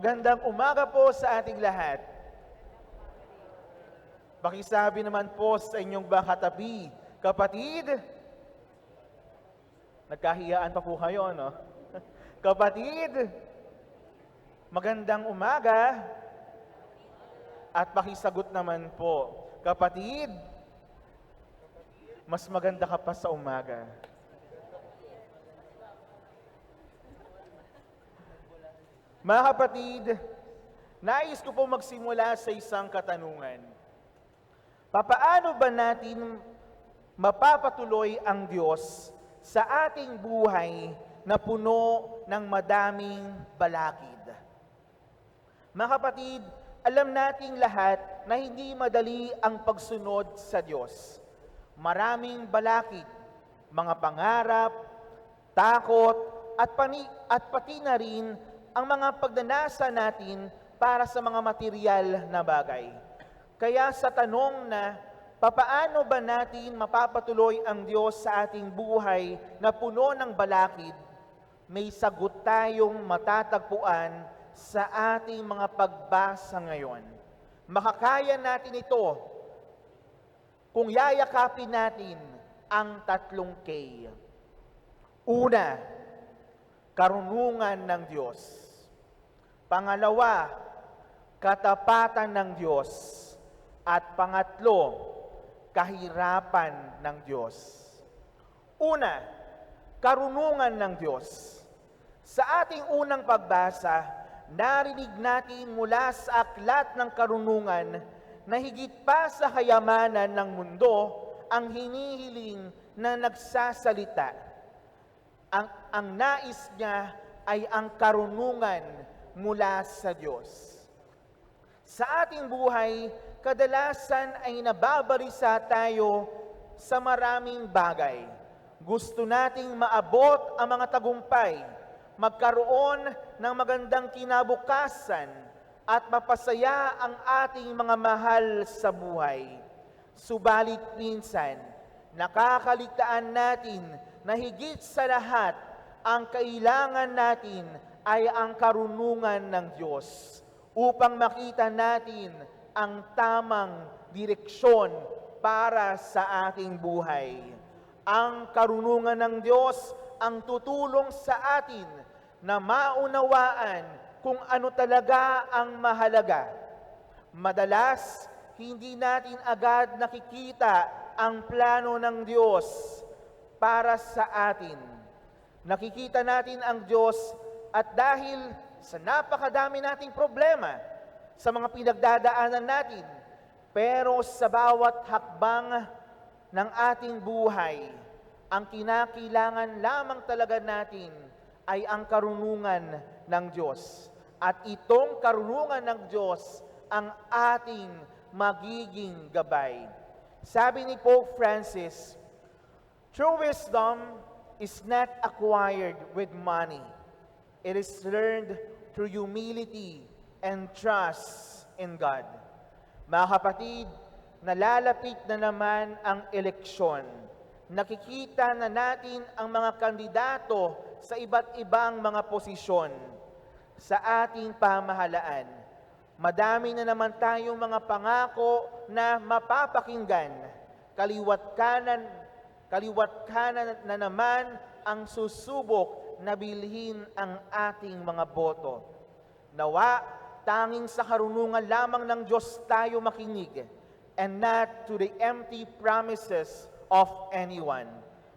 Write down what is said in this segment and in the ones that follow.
Gandang umaga po sa ating lahat. Pakisabi naman po sa inyong bakatabi, kapatid, nagkahiyaan pa po kayo, no? Kapatid, magandang umaga. At pakisagot naman po, kapatid, mas maganda ka pa sa umaga. Mga kapatid, nais ko po magsimula sa isang katanungan. Papaano ba natin mapapatuloy ang Diyos sa ating buhay na puno ng madaming balakid? Mga kapatid, alam nating lahat na hindi madali ang pagsunod sa Diyos. Maraming balakid, mga pangarap, takot, at, pani, at pati na rin ang mga pagdanasa natin para sa mga material na bagay. Kaya sa tanong na, papaano ba natin mapapatuloy ang Diyos sa ating buhay na puno ng balakid, may sagot tayong matatagpuan sa ating mga pagbasa ngayon. Makakaya natin ito kung yayakapin natin ang tatlong K. Una, karunungan ng Diyos. Pangalawa, katapatan ng Diyos. At pangatlo, kahirapan ng Diyos. Una, karunungan ng Diyos. Sa ating unang pagbasa, narinig natin mula sa aklat ng karunungan na higit pa sa kayamanan ng mundo ang hinihiling na nagsasalita. Ang, ang nais niya ay ang karunungan mula sa Diyos. Sa ating buhay, kadalasan ay nababalisa tayo sa maraming bagay. Gusto nating maabot ang mga tagumpay, magkaroon ng magandang kinabukasan, at mapasaya ang ating mga mahal sa buhay. Subalit minsan, nakakaligtaan natin na higit sa lahat, ang kailangan natin ay ang karunungan ng Diyos upang makita natin ang tamang direksyon para sa ating buhay. Ang karunungan ng Diyos ang tutulong sa atin na maunawaan kung ano talaga ang mahalaga. Madalas, hindi natin agad nakikita ang plano ng Diyos para sa atin. Nakikita natin ang Diyos at dahil sa napakadami nating problema, sa mga pinagdadaanan natin, pero sa bawat hakbang ng ating buhay, ang kinakailangan lamang talaga natin ay ang karunungan ng Diyos. At itong karunungan ng Diyos ang ating magiging gabay. Sabi ni Pope Francis, True wisdom is not acquired with money. It is learned through humility and trust in God. Mga kapatid, nalalapit na naman ang eleksyon. Nakikita na natin ang mga kandidato sa iba't ibang mga posisyon sa ating pamahalaan. Madami na naman tayong mga pangako na mapapakinggan. Kaliwat kanan, kaliwat kanan na naman ang susubok na bilhin ang ating mga boto. Nawa, tanging sa karunungan lamang ng Diyos tayo makinig and not to the empty promises of anyone.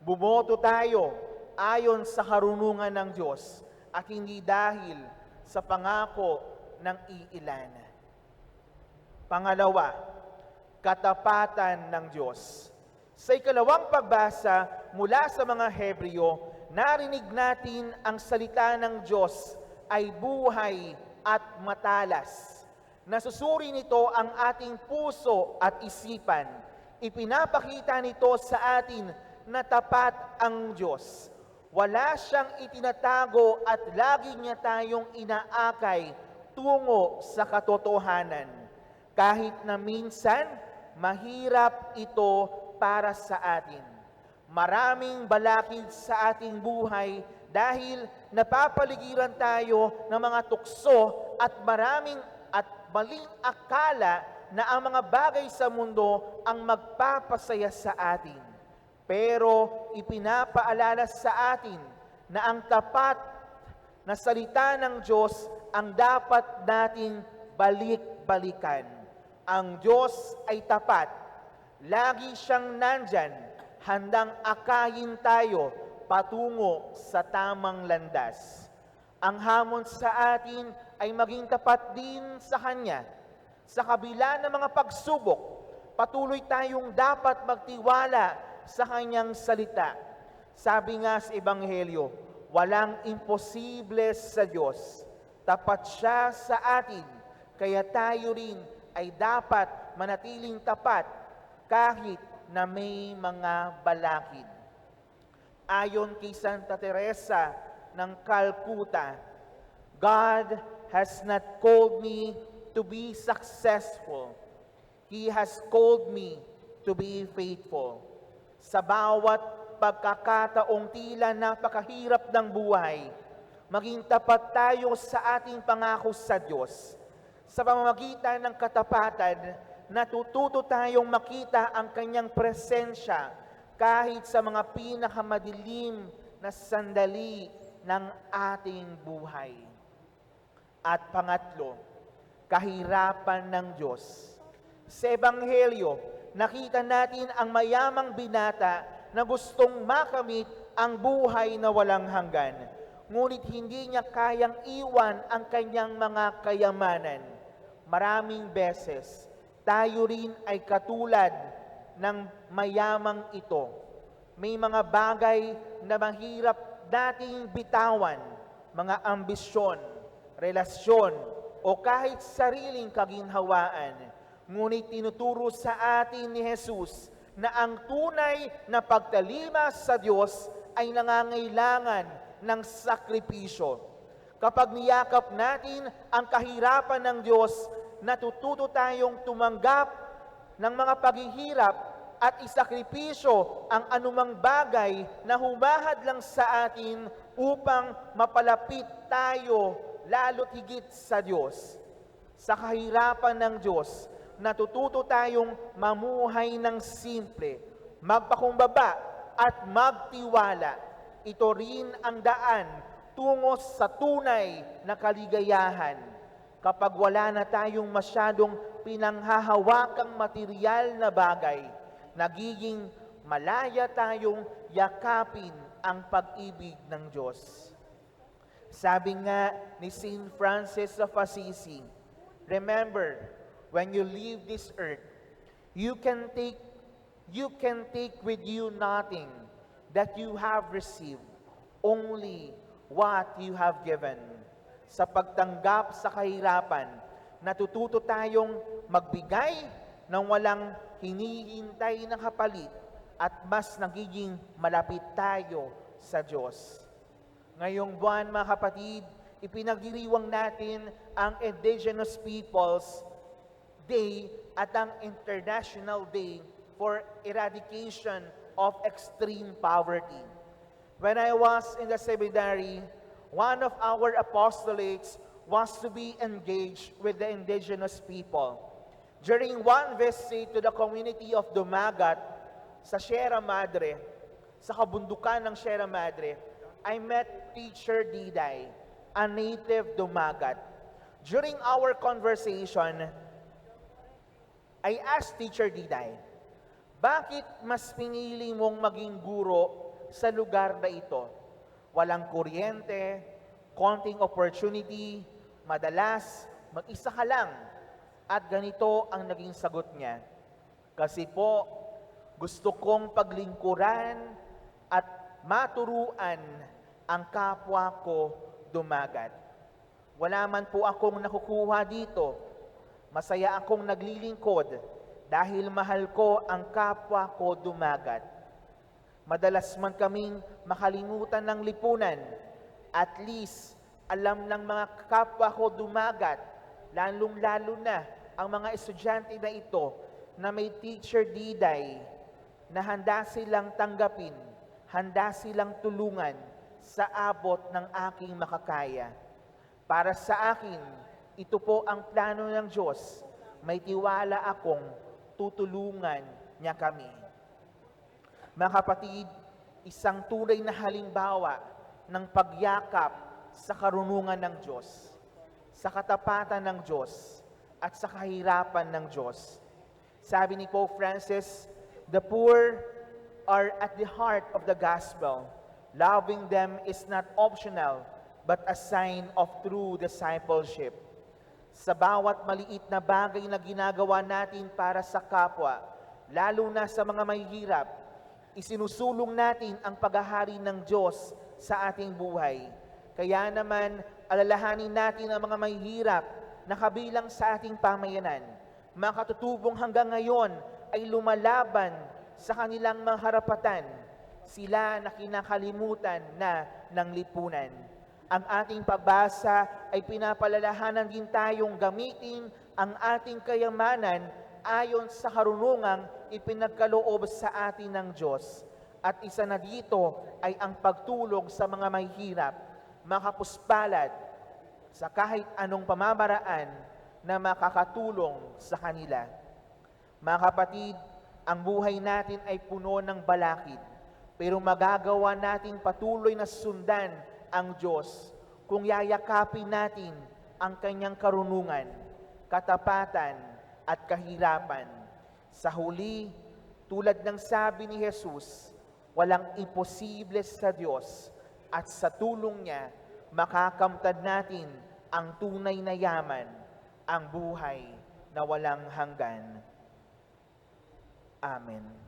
Bumoto tayo ayon sa karunungan ng Diyos at hindi dahil sa pangako ng iilan. Pangalawa, katapatan ng Diyos. Sa ikalawang pagbasa mula sa mga Hebreo, narinig natin ang salita ng Diyos ay buhay at matalas. Nasusuri nito ang ating puso at isipan. Ipinapakita nito sa atin na tapat ang Diyos. Wala siyang itinatago at lagi niya tayong inaakay tungo sa katotohanan. Kahit na minsan, mahirap ito para sa atin. Maraming balakid sa ating buhay dahil napapaligiran tayo ng mga tukso at maraming at maling akala na ang mga bagay sa mundo ang magpapasaya sa atin. Pero ipinapaalala sa atin na ang tapat na salita ng Diyos ang dapat nating balik-balikan. Ang Diyos ay tapat. Lagi siyang nandyan, handang akayin tayo patungo sa tamang landas. Ang hamon sa atin ay maging tapat din sa Kanya. Sa kabila ng mga pagsubok, patuloy tayong dapat magtiwala sa Kanyang salita. Sabi nga sa Ebanghelyo, walang imposible sa Diyos. Tapat siya sa atin, kaya tayo rin ay dapat manatiling tapat kahit na may mga balakid. Ayon kay Santa Teresa ng Calcutta, God has not called me to be successful. He has called me to be faithful. Sa bawat pagkakataong tila napakahirap ng buhay, maging tapat tayo sa ating pangako sa Diyos. Sa pamamagitan ng katapatan, natututo tayong makita ang kanyang presensya kahit sa mga pinakamadilim na sandali ng ating buhay. At pangatlo, kahirapan ng Diyos. Sa Ebanghelyo, nakita natin ang mayamang binata na gustong makamit ang buhay na walang hanggan. Ngunit hindi niya kayang iwan ang kanyang mga kayamanan. Maraming beses, tayo rin ay katulad ng mayamang ito. May mga bagay na mahirap dating bitawan, mga ambisyon, relasyon, o kahit sariling kaginhawaan. Ngunit tinuturo sa atin ni Jesus na ang tunay na pagtalima sa Diyos ay nangangailangan ng sakripisyo. Kapag niyakap natin ang kahirapan ng Diyos, natututo tayong tumanggap ng mga paghihirap at isakripisyo ang anumang bagay na humahad lang sa atin upang mapalapit tayo lalo't higit sa Diyos. Sa kahirapan ng Diyos, natututo tayong mamuhay ng simple, magpakumbaba at magtiwala. Ito rin ang daan tungo sa tunay na kaligayahan. Kapag wala na tayong masyadong pinanghahawakang material na bagay, nagiging malaya tayong yakapin ang pag-ibig ng Diyos. Sabi nga ni St. Francis of Assisi, Remember, when you leave this earth, you can take you can take with you nothing that you have received, only what you have given. Sa pagtanggap sa kahirapan, natututo tayong magbigay ng walang hinihintay na kapalit at mas nagiging malapit tayo sa Diyos. Ngayong buwan, mga kapatid, ipinagdiriwang natin ang Indigenous Peoples Day at ang International Day for Eradication of Extreme Poverty. When I was in the seminary, one of our apostolates was to be engaged with the indigenous people. During one visit to the community of Dumagat sa Sierra Madre, sa kabundukan ng Sierra Madre, I met teacher Diday, a native Dumagat. During our conversation, I asked teacher Diday, bakit mas pinili mong maging guro sa lugar na ito? Walang kuryente, konting opportunity, madalas mag-isa ka lang. At ganito ang naging sagot niya. Kasi po, gusto kong paglingkuran at maturuan ang kapwa ko dumagat. Wala man po akong nakukuha dito. Masaya akong naglilingkod dahil mahal ko ang kapwa ko dumagat. Madalas man kaming makalimutan ng lipunan. At least, alam ng mga kapwa ko dumagat, lalong-lalo na ang mga estudyante na ito na may teacher diday na handa silang tanggapin, handa silang tulungan sa abot ng aking makakaya. Para sa akin, Ito po ang plano ng Diyos. May tiwala akong tutulungan niya kami. Mga kapatid, isang tunay na halimbawa ng pagyakap sa karunungan ng Diyos, sa katapatan ng Diyos, at sa kahirapan ng Diyos. Sabi ni Pope Francis, the poor are at the heart of the gospel. Loving them is not optional, but a sign of true discipleship. Sa bawat maliit na bagay na ginagawa natin para sa kapwa, lalo na sa mga mahihirap, isinusulong natin ang paghahari ng Diyos sa ating buhay. Kaya naman, alalahanin natin ang mga mahihirap na kabilang sa ating pamayanan. Mga katutubong hanggang ngayon ay lumalaban sa kanilang mga harapatan. Sila na kinakalimutan na ng lipunan. Ang ating pagbasa ay pinapalalahanan din tayong gamitin ang ating kayamanan ayon sa karunungang ipinagkaloob sa atin ng Diyos. At isa na dito ay ang pagtulong sa mga mahihirap, makapuspalad sa kahit anong pamamaraan na makakatulong sa kanila. Mga kapatid, ang buhay natin ay puno ng balakid, pero magagawa natin patuloy na sundan ang Diyos kung yayakapin natin ang kanyang karunungan, katapatan at kahirapan. Sa huli, tulad ng sabi ni Jesus, walang imposible sa Diyos at sa tulong niya, makakamtad natin ang tunay na yaman, ang buhay na walang hanggan. Amen.